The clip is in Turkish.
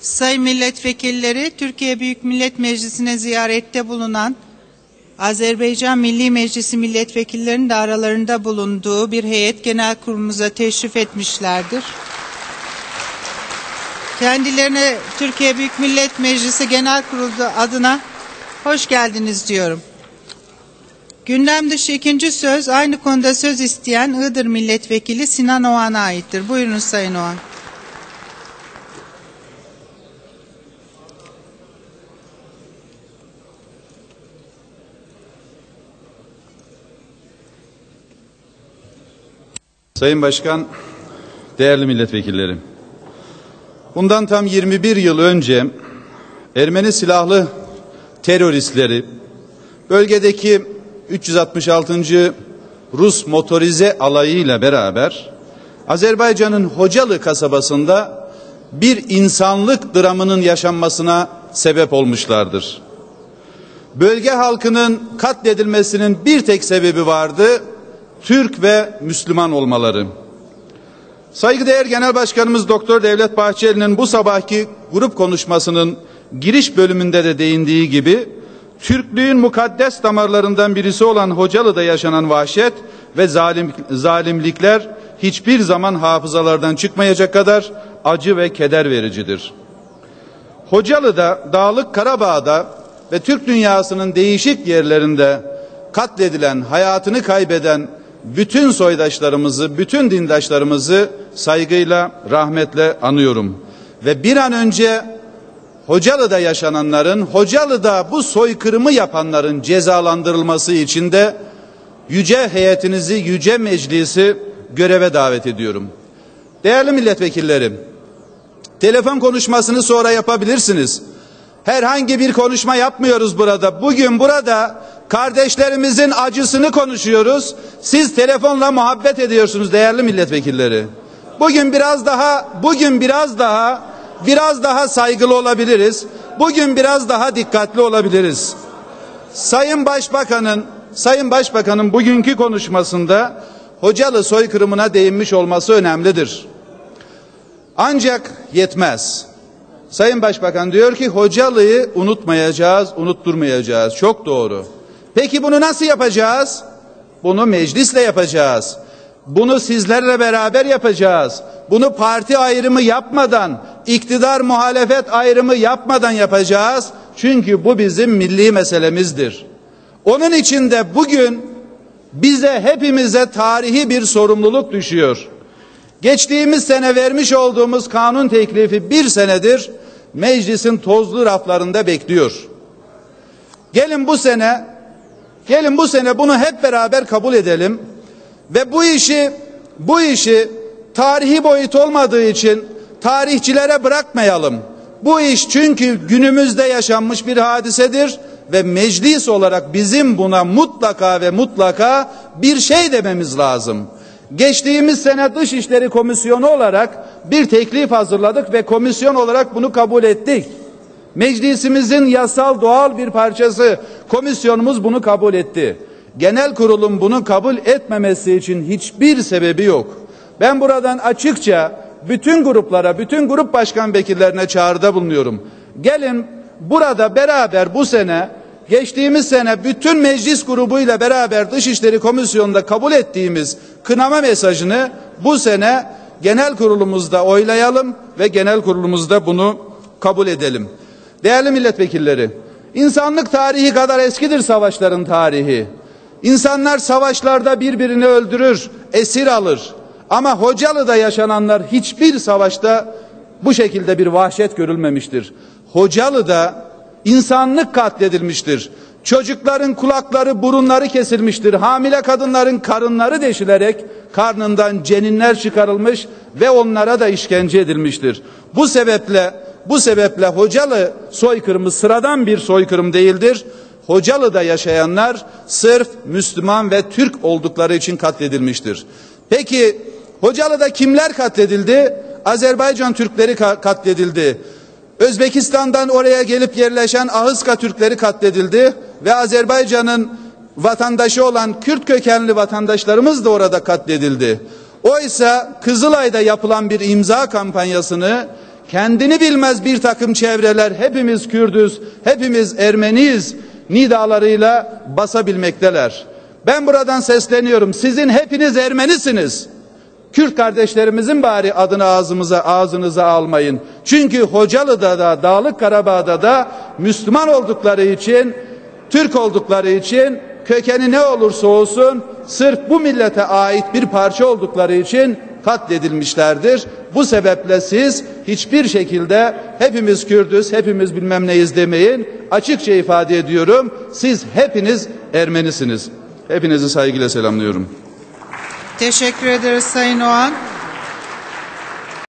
Sayın milletvekilleri, Türkiye Büyük Millet Meclisi'ne ziyarette bulunan Azerbaycan Milli Meclisi milletvekillerinin de aralarında bulunduğu bir heyet genel kurulumuza teşrif etmişlerdir. Kendilerine Türkiye Büyük Millet Meclisi Genel Kurulu adına hoş geldiniz diyorum. Gündem dışı ikinci söz aynı konuda söz isteyen Iğdır Milletvekili Sinan Oğan'a aittir. Buyurun Sayın Oğan. Sayın Başkan, değerli milletvekilleri. Bundan tam 21 yıl önce Ermeni silahlı teröristleri bölgedeki 366. Rus motorize alayıyla beraber Azerbaycan'ın Hocalı kasabasında bir insanlık dramının yaşanmasına sebep olmuşlardır. Bölge halkının katledilmesinin bir tek sebebi vardı. Türk ve Müslüman olmaları. Saygıdeğer Genel Başkanımız Doktor Devlet Bahçeli'nin bu sabahki grup konuşmasının giriş bölümünde de değindiği gibi Türklüğün mukaddes damarlarından birisi olan Hocalı'da yaşanan vahşet ve zalim, zalimlikler hiçbir zaman hafızalardan çıkmayacak kadar acı ve keder vericidir. Hocalı'da, Dağlık Karabağ'da ve Türk dünyasının değişik yerlerinde katledilen, hayatını kaybeden bütün soydaşlarımızı, bütün dindaşlarımızı saygıyla, rahmetle anıyorum. Ve bir an önce Hocalı'da yaşananların, Hocalı'da bu soykırımı yapanların cezalandırılması için de yüce heyetinizi, yüce meclisi göreve davet ediyorum. Değerli milletvekillerim, telefon konuşmasını sonra yapabilirsiniz. Herhangi bir konuşma yapmıyoruz burada. Bugün burada kardeşlerimizin acısını konuşuyoruz. Siz telefonla muhabbet ediyorsunuz değerli milletvekilleri. Bugün biraz daha bugün biraz daha biraz daha saygılı olabiliriz. Bugün biraz daha dikkatli olabiliriz. Sayın Başbakan'ın Sayın Başbakan'ın bugünkü konuşmasında Hocalı soykırımına değinmiş olması önemlidir. Ancak yetmez. Sayın Başbakan diyor ki Hocalı'yı unutmayacağız, unutturmayacağız. Çok doğru. Peki bunu nasıl yapacağız? Bunu meclisle yapacağız. Bunu sizlerle beraber yapacağız. Bunu parti ayrımı yapmadan, iktidar muhalefet ayrımı yapmadan yapacağız. Çünkü bu bizim milli meselemizdir. Onun için de bugün bize hepimize tarihi bir sorumluluk düşüyor. Geçtiğimiz sene vermiş olduğumuz kanun teklifi bir senedir meclisin tozlu raflarında bekliyor. Gelin bu sene, gelin bu sene bunu hep beraber kabul edelim ve bu işi, bu işi tarihi boyut olmadığı için tarihçilere bırakmayalım. Bu iş çünkü günümüzde yaşanmış bir hadisedir ve meclis olarak bizim buna mutlaka ve mutlaka bir şey dememiz lazım. Geçtiğimiz sene Dışişleri Komisyonu olarak bir teklif hazırladık ve komisyon olarak bunu kabul ettik. Meclisimizin yasal doğal bir parçası komisyonumuz bunu kabul etti. Genel kurulun bunu kabul etmemesi için hiçbir sebebi yok. Ben buradan açıkça bütün gruplara, bütün grup başkan vekillerine çağrıda bulunuyorum. Gelin burada beraber bu sene geçtiğimiz sene bütün meclis grubuyla beraber Dışişleri Komisyonu'nda kabul ettiğimiz kınama mesajını bu sene genel kurulumuzda oylayalım ve genel kurulumuzda bunu kabul edelim. Değerli milletvekilleri, insanlık tarihi kadar eskidir savaşların tarihi. İnsanlar savaşlarda birbirini öldürür, esir alır. Ama Hocalı'da yaşananlar hiçbir savaşta bu şekilde bir vahşet görülmemiştir. Hocalı'da insanlık katledilmiştir. Çocukların kulakları, burunları kesilmiştir. Hamile kadınların karınları deşilerek karnından ceninler çıkarılmış ve onlara da işkence edilmiştir. Bu sebeple bu sebeple Hocalı soykırımı sıradan bir soykırım değildir. Hocalı'da yaşayanlar sırf Müslüman ve Türk oldukları için katledilmiştir. Peki Hocalı'da kimler katledildi? Azerbaycan Türkleri katledildi. Özbekistan'dan oraya gelip yerleşen Ahıska Türkleri katledildi ve Azerbaycan'ın vatandaşı olan Kürt kökenli vatandaşlarımız da orada katledildi. Oysa Kızılay'da yapılan bir imza kampanyasını kendini bilmez bir takım çevreler hepimiz Kürdüz, hepimiz Ermeniyiz nidalarıyla basabilmekteler. Ben buradan sesleniyorum. Sizin hepiniz Ermenisiniz. Kürt kardeşlerimizin bari adını ağzımıza ağzınıza almayın. Çünkü Hocalı'da da Dağlık Karabağ'da da Müslüman oldukları için, Türk oldukları için kökeni ne olursa olsun sırf bu millete ait bir parça oldukları için katledilmişlerdir. Bu sebeple siz hiçbir şekilde hepimiz Kürdüz, hepimiz bilmem neyiz demeyin. Açıkça ifade ediyorum. Siz hepiniz Ermenisiniz. Hepinizi saygıyla selamlıyorum. Teşekkür ederiz Sayın Oğan.